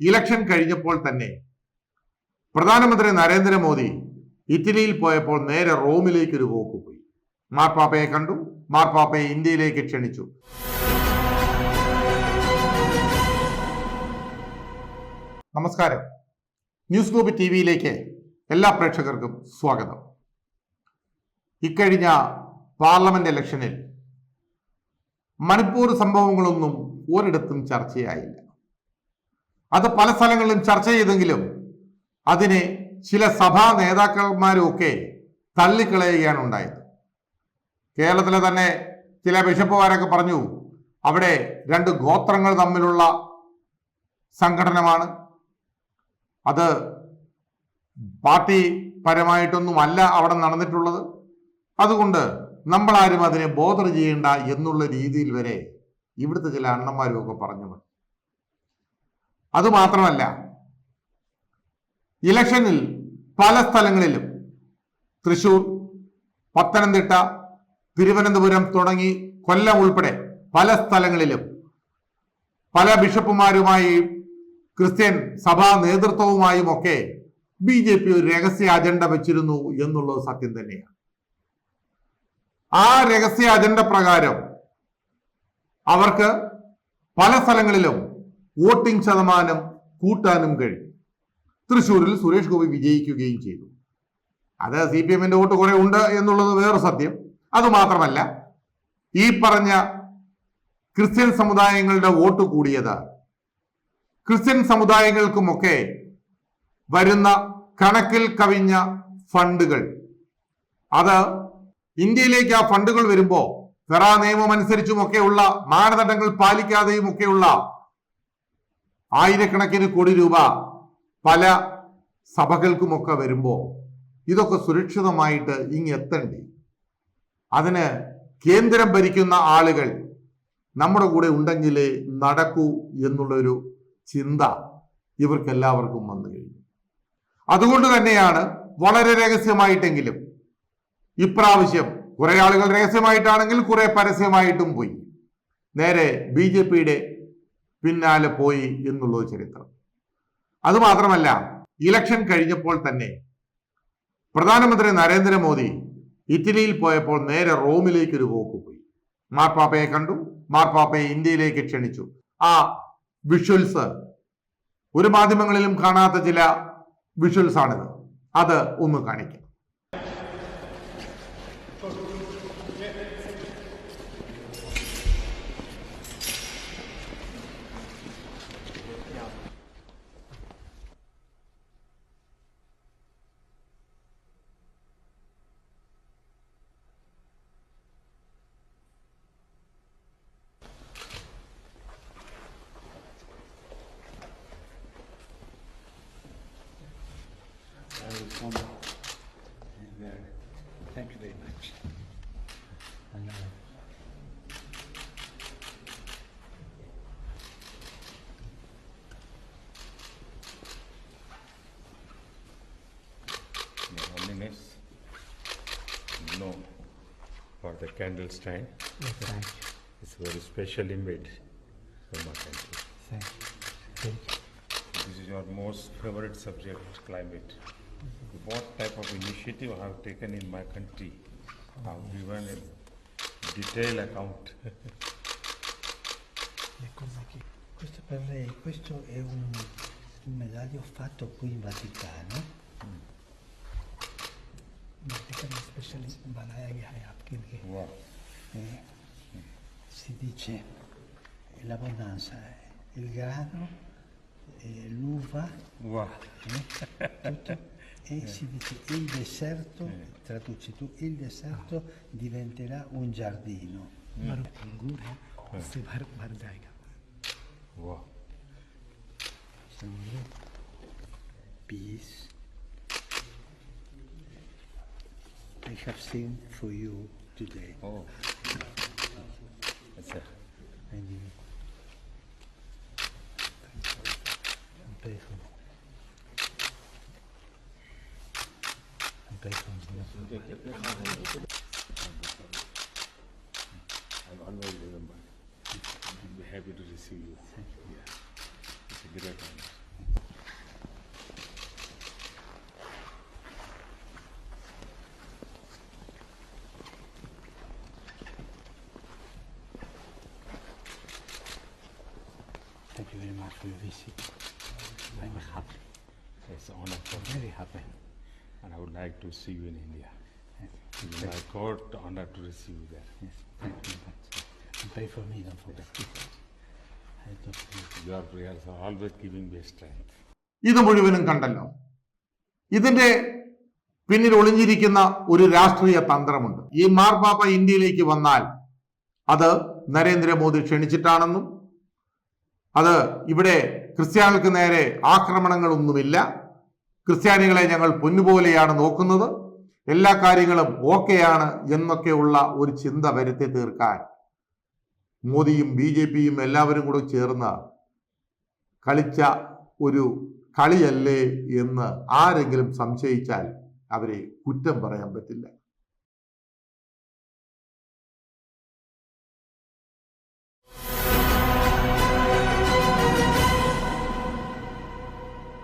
Election കഴിഞ്ഞപ്പോൾ തന്നെ പ്രധാനമന്ത്രി നരേന്ദ്രമോദി ഇറ്റലിയിൽ പോയപ്പോൾ നേരെ റോമിലേക്ക് ഒരു പോക്ക് പോയി. മാർപ്പാപ്പയെ കണ്ടു. മാർപ്പാപ്പയെ ഇന്ത്യയിലേക്ക് ക്ഷണിച്ചു. നമസ്കാരം. ന്യൂസ് ഗ്രൂപ്പ് ടി വിയിലേക്ക് എല്ലാ പ്രേക്ഷകർക്കും സ്വാഗതം. ഇക്കഴിഞ്ഞ പാർലമെന്റ് ഇലക്ഷനിൽ മണിപ്പൂർ സംഭവങ്ങളൊന്നും ഒരിടത്തും ചർച്ചയായില്ല. അത് പല സ്ഥലങ്ങളിലും ചർച്ച ചെയ്തെങ്കിലും അതിനെ ചില സഭാ നേതാക്കന്മാരും ഒക്കെ തള്ളിക്കളയുകയാണ് ഉണ്ടായത്. കേരളത്തിലെ തന്നെ ചില ബിഷപ്പുമാരൊക്കെ പറഞ്ഞു അവിടെ രണ്ട് ഗോത്രങ്ങൾ തമ്മിലുള്ള സംഘടനമാണ്. അത് പാർട്ടി പരമായിട്ടൊന്നും അല്ല അവിടെ നടന്നിട്ടുള്ളത്. അതുകൊണ്ട് നമ്മളാരും അതിനെ ബോധർ ചെയ്യേണ്ട എന്നുള്ള രീതിയിൽ വരെ ഇവിടുത്തെ ചില അണ്ണന്മാരും ഒക്കെ പറഞ്ഞു. അതുമാത്രമല്ല ഇലക്ഷനിൽ പല സ്ഥലങ്ങളിലും തൃശൂർ പത്തനംതിട്ട തിരുവനന്തപുരം തുടങ്ങി കൊല്ലം ഉൾപ്പെടെ പല സ്ഥലങ്ങളിലും പല ബിഷപ്പുമാരുമായി ക്രിസ്ത്യൻ സഭാ നേതൃത്വവുമായും ഒക്കെ ബി ജെ പി ഒരു രഹസ്യ അജണ്ട വെച്ചിരുന്നു എന്നുള്ളത് സത്യം തന്നെയാണ്. ആ രഹസ്യ അജണ്ട പ്രകാരം അവർക്ക് പല സ്ഥലങ്ങളിലും വോട്ടിംഗ് ശതമാനം കൂട്ടാനും കഴിഞ്ഞു തൃശ്ശൂരിൽ സുരേഷ് ഗോപി വിജയിക്കുകയും ചെയ്തു. അത് സി പി എമ്മിന്റെ വോട്ട് കുറെ ഉണ്ട് എന്നുള്ളത് വേറെ സത്യം. അതുമാത്രമല്ല ഈ പറഞ്ഞ ക്രിസ്ത്യൻ സമുദായങ്ങളുടെ വോട്ട് കൂടിയത് ക്രിസ്ത്യൻ സമുദായങ്ങൾക്കുമൊക്കെ വരുന്ന കണക്കിൽ കവിഞ്ഞ ഫണ്ടുകൾ. അത് ഇന്ത്യയിലേക്ക് ആ ഫണ്ടുകൾ വരുമ്പോൾ ഫെറ നിയമം അനുസരിച്ചുമൊക്കെയുള്ള മാനദണ്ഡങ്ങൾ പാലിക്കാതെയും ഒക്കെയുള്ള ആയിരക്കണക്കിന് കോടി രൂപ പല സഭകൾക്കുമൊക്കെ വരുമ്പോൾ ഇതൊക്കെ സുരക്ഷിതമായിട്ട് ഇങ് എത്തണ്ടേ? അതിന് കേന്ദ്രം ഭരിക്കുന്ന ആളുകൾ നമ്മുടെ കൂടെ ഉണ്ടെങ്കിലേ നടക്കൂ എന്നുള്ളൊരു ചിന്ത ഇവർക്കെല്ലാവർക്കും വന്നു കഴിഞ്ഞു. അതുകൊണ്ട് തന്നെയാണ് വളരെ രഹസ്യമായിട്ടെങ്കിലും ഇപ്രാവശ്യം കുറെ ആളുകൾ രഹസ്യമായിട്ടാണെങ്കിൽ കുറെ പരസ്യമായിട്ടും പോയി. നേരെ ബി ജെ പിയുടെ പിന്നാലെ പോയി എന്നുള്ളത് ചരിത്രം. അതുമാത്രമല്ല ഇലക്ഷൻ കഴിഞ്ഞപ്പോൾ തന്നെ പ്രധാനമന്ത്രി നരേന്ദ്രമോദി ഇറ്റലിയിൽ പോയപ്പോൾ നേരെ റോമിലേക്ക് ഒരു പോക്ക് പോയി. മാർപ്പാപ്പയെ കണ്ടു. മാർപ്പാപ്പയെ ഇന്ത്യയിലേക്ക് ക്ഷണിച്ചു. ആ വിഷ്വൽസ് ഒരു മാധ്യമങ്ങളിലും കാണാത്ത ചില വിഷ്വൽസ് ആണിത്. അത് ഒന്ന് കാണിക്കാം. Thank you very much. And, uh, Your Holiness, no, for the candle stand. thank you. It's very specially made from our country. Thank you. Thank you. This is your most favorite subject, climate. what type of initiative I have taken in my country. I have given a detailed account. questo per lei, questo è un, medaglio fatto qui in Vaticano. Mm. Vaticano specialist Banaya Yahya wow. eh, si dice l'abbondanza, il grano, l'uva, wow. eh, tutto e eh. si dice il deserto, eh. traduci tu, il deserto ah. diventerà un giardino. Eh. Mm. Marupangura, se bardaiga. Wow. Peace. I have seen for you today. Oh. That's it. And you. Thank you. I'm happy to receive you. Thank you. Thank you very much for your visit. I'm happy. It's an honor for me. Very happy. And I would like to see you in India. Yes, It is my God honor to receive you there. yes, thank you. And pray for me, don't forget. Your prayers are always giving me strength. ഇത് മുഴുവനും കണ്ടല്ലോ ഇതിന്റെ പിന്നിൽ ഒളിഞ്ഞിരിക്കുന്ന ഒരു രാഷ്ട്രീയ തന്ത്രമുണ്ട് ഈ മാർപ്പാപ്പ ഇന്ത്യയിലേക്ക് വന്നാൽ അത് നരേന്ദ്രമോദി ക്ഷണിച്ചിട്ടാണെന്നും അത് ഇവിടെ ക്രിസ്ത്യാനികൾക്ക് നേരെ ആക്രമണങ്ങളൊന്നുമില്ല ക്രിസ്ത്യാനികളെ ഞങ്ങൾ പൊന്നുപോലെയാണ് നോക്കുന്നത്. എല്ലാ കാര്യങ്ങളും ഓക്കെയാണ് എന്നൊക്കെയുള്ള ഒരു ചിന്ത വരുത്തി തീർക്കാൻ മോദിയും ബി ജെ പിയും എല്ലാവരും കൂടെ ചേർന്ന് കളിച്ച ഒരു കളിയല്ലേ എന്ന് ആരെങ്കിലും സംശയിച്ചാൽ അവരെ കുറ്റം പറയാൻ പറ്റില്ല.